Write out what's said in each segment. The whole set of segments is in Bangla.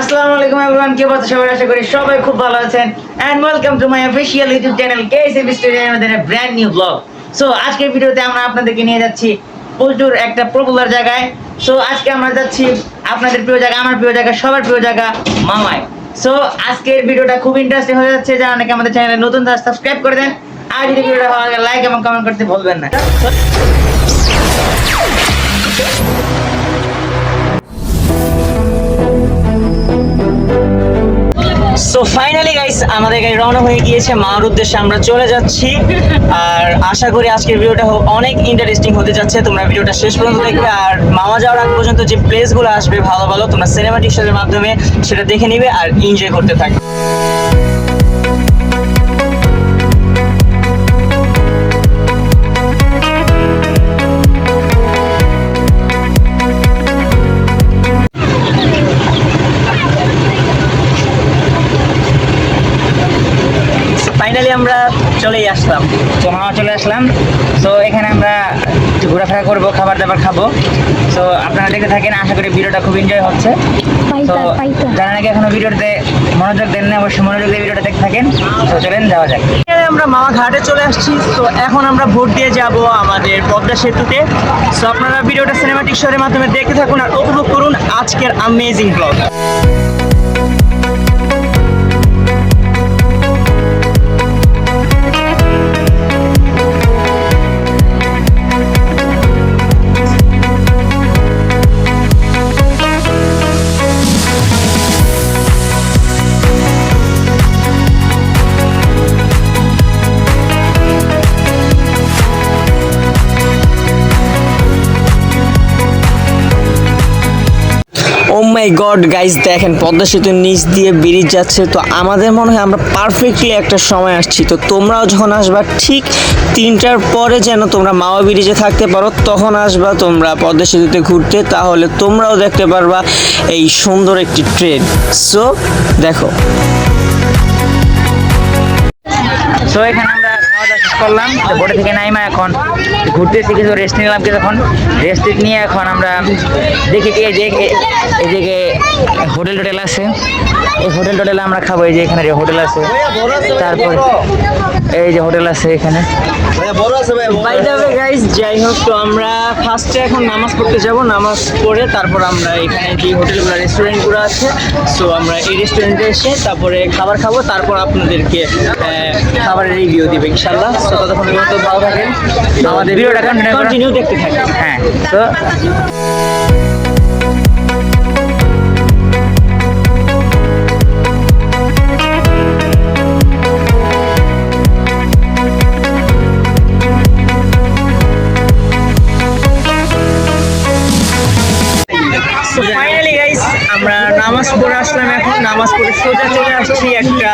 আসসালামু আলাইকুম এভরিওয়ান কি অবস্থা সবাই আশা করি সবাই খুব ভালো আছেন। And welcome to my official YouTube channel KSF studio আমাদের ব্র্যান্ড নিউ ব্লগ সো আজকের ভিডিওতে আমরা আপনাদেরকে নিয়ে যাচ্ছি প্রচুর একটা পপুলার জায়গায়। সো আজকে আমরা যাচ্ছি আপনাদের প্রিয় জায়গা, আমার প্রিয় জায়গা, সবার প্রিয় জায়গা মামায় সো আজকের ভিডিওটা খুব ইন্টারেস্টিং হয়ে যাচ্ছে, যারা নাকি আমাদের চ্যানেলে নতুন তারা সাবস্ক্রাইব করে দেন। আর যদি ভিডিওটা ভালো লাগে লাইক এবং কমেন্ট করতে ভুলবেন না। আমাদের গাড়ি রওনা হয়ে গিয়েছে মার উদ্দেশ্যে আমরা চলে যাচ্ছি। আর আশা করি আজকের ভিডিওটা অনেক ইন্টারেস্টিং হতে যাচ্ছে। তোমরা ভিডিওটা শেষ পর্যন্ত দেখবে। আর মামা যাওয়ার আগ পর্যন্ত যে প্লেসগুলো আসবে, ভালো ভালো, তোমরা সিনেমাটিক শোয়ের মাধ্যমে সেটা দেখে নিবে আর এনজয় করতে থাকবে। ফাইনালি আমরা চলেই আসলাম। তো মামা চলে আসলাম। তো এখানে আমরা একটু ঘোরাফেরা করব খাবার দাবার খাব। তো আপনারা দেখতে থাকেন আশা করি ভিডিওটা খুব এনজয় হচ্ছে। তো যারা নাকি এখনও ভিডিওতে মনোযোগ দেন না অবশ্যই মনোযোগ দিয়ে ভিডিওটা দেখতে থাকেন। তো চলেন যাওয়া যাক। আমরা মামা ঘাটে চলে আসছি। তো এখন আমরা ভোট দিয়ে যাব আমাদের পদ্মা সেতুতে। তো আপনারা ভিডিওটা সিনেমাটিক শোরের মাধ্যমে দেখতে থাকুন আর উপভোগ করুন আজকের amazing vlog my god guys দেখেন, পদ্মা সেতুর নিচ দিয়ে ব্রিজ যাচ্ছে। তো আমাদের মনে হয় আমরা পারফেক্টলি একটা সময় আসছি। তো তোমরাও যখন আসবা, ঠিক তিনটার পরে যেন তোমরা মাওয়া ব্রিজে থাকতে পারো, তখন আসবা তোমরা পদ্মা সেতুতে ঘুরতে, তাহলে তোমরাও দেখতে পারবা এই সুন্দর একটি ট্রেন সো দেখো। সো এখানে আমরা করলাম, তো বোটে থেকে নাইমা এখন ঘুরতেছি, কিছু রেস্ট নিলাম, কিছুক্ষণ রেস্ট নিয়ে এখন আমরা দেখি যে এই যে হোটেল টোটেল আছে। এই হোটেল টোটেলে আমরা খাব, এই যে এখানে হোটেল আছে। তারপর এই যে হোটেল আছে এখানে। যাই হোক, তো আমরা ফার্স্টে এখন নামাজ পড়তে যাব, নামাজ পড়ে তারপর আমরা এখানে যে হোটেলগুলো রেস্টুরেন্টগুলো আছে সো আমরা এই রেস্টুরেন্টে এসে তারপরে খাবার খাব, তারপর আপনাদেরকে খাবারের রিভিউ দিবে ইনশাল্লাহ তো ততক্ষণ পর্যন্ত ভালো থাকেন আমাদের ভিডিওটা কন্টিনিউ দেখতে থাকেন হ্যাঁ তো নামাজ পড়ে আসলাম এখন। নামাজ পড়ে সোজা চলে আসছি একটা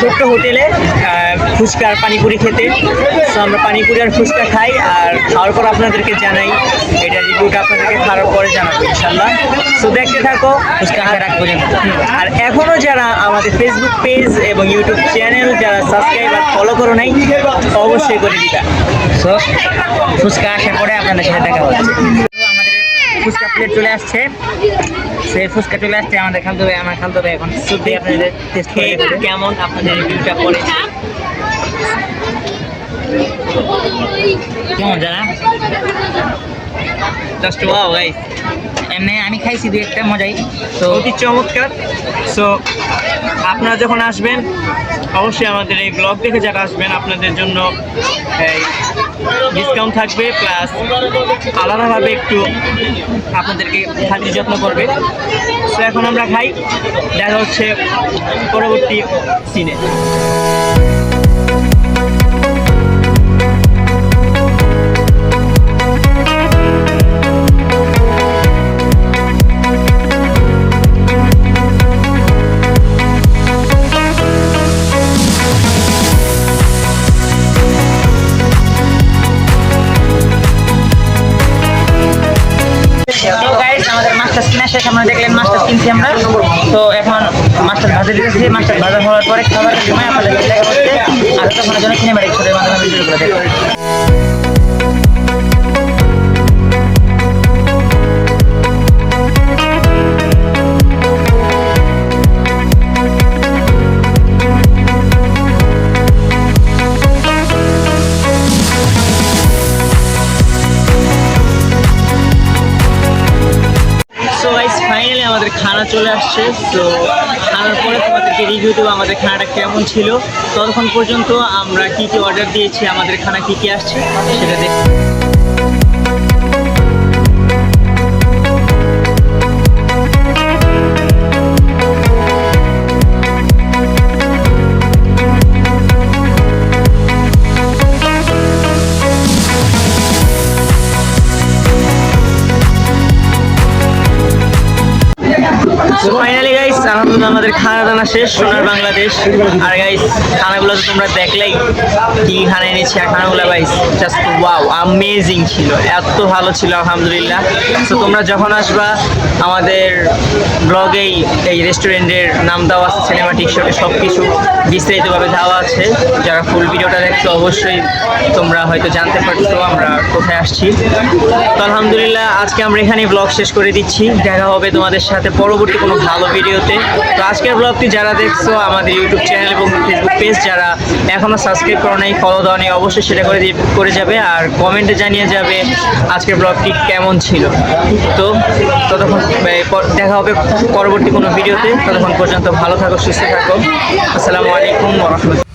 ছোট্ট হোটেলে ফুচকা আর পানিপুরি খেতে। তো আমরা পানিপুরি আর ফুচকা খাই, আর খাওয়ার পর আপনাদেরকে জানাই, এটা রিভিউটা আপনাদেরকে খাওয়ার পরে জানাব ইনশাল্লাহ তো দেখতে থাকো, ফুচকা খাওয়ার আগ পর্যন্ত আর এখনও যারা আমাদের ফেসবুক পেজ এবং ইউটিউব চ্যানেল যারা সাবস্ক্রাইব আর ফলো করো নাই, অবশ্যই করে দিবা। সো ফুচকা আসার পরে আপনাদের সাথে দেখা হচ্ছে। ফুচকা প্লেট চলে আসছে। সেই ফুচকা চলে আসছে আমাদের খালতো ভাই আমার খালতো ভাই এখন। শুধু আপনাদের টেস্ট করে। কেমন আপনাদের রিভিউটা করেছে কেমন জানা? জাস্ট ওয়াও গাইস এমনি আমি খাইছি দুই একটা মজাই। তো অতি চমৎকার। সো আপনারা যখন আসবেন অবশ্যই আমাদের এই ব্লগ দেখে যারা আসবেন আপনাদের জন্য ডিসকাউন্ট থাকবে, প্লাস আলাদাভাবে একটু আপনাদেরকে খাতির যত্ন করবে। তো এখন আমরা খাই, দেখা হচ্ছে পরবর্তী সিনে মাস্টার কাছে মাছটা ভাজা হওয়ার পরে খাবার সময় আপনাদের দেখা আর তখন জন্য সিনেমাটিক শোর মাধ্যমে ভিডিওগুলো দেখবেন খানা চলে আসছে, তো খানার পরে তোমাদেরকে রিভিউ দেবো আমাদের খানাটা কেমন ছিল। ততক্ষণ পর্যন্ত আমরা কী কী অর্ডার দিয়েছি, আমাদের খানা কী কী আসছে, সেটা দেখ খানা দানা শেষ, সোনার বাংলাদেশ। আর গাইস খানাগুলো তো তোমরা দেখলেই কি খানা এনেছি আর খানাগুলো গাইস জাস্ট ওয়াও আমেজিং ছিল। এত ভালো ছিল, আলহামদুলিল্লাহ। তো তোমরা যখন আসবা, আমাদের ব্লগেই এই রেস্টুরেন্টের নাম দেওয়া আছে সিনেমাটিক শোটে সব কিছু বিস্তারিতভাবে দেওয়া আছে। যারা ফুল ভিডিওটা দেখছ, অবশ্যই তোমরা হয়তো জানতে পারছ আমরা কোথায় আসছি। তো, আলহামদুলিল্লাহ, আজকে আমরা এখানেই ব্লগ শেষ করে দিচ্ছি। দেখা হবে তোমাদের সাথে পরবর্তী কোনো ভালো ভিডিওতে। তো আজকের ব্লগটি যারা দেখছ, আমাদের ইউটিউব চ্যানেল এবং ফেসবুক পেজ যারা এখনও সাবস্ক্রাইব করো নাই ফলো দাও নেই অবশ্যই সেটা করে করে যাবে আর কমেন্টে জানিয়ে যাবে আজকের ব্লগটি কেমন ছিল। তো ততক্ষণ দেখা হবে পরবর্তী কোনো ভিডিওতে। ততক্ষণ পর্যন্ত ভালো থাকো, সুস্থ থাকো। আসসালামু আলাইকুম রহমতুল্লাহ।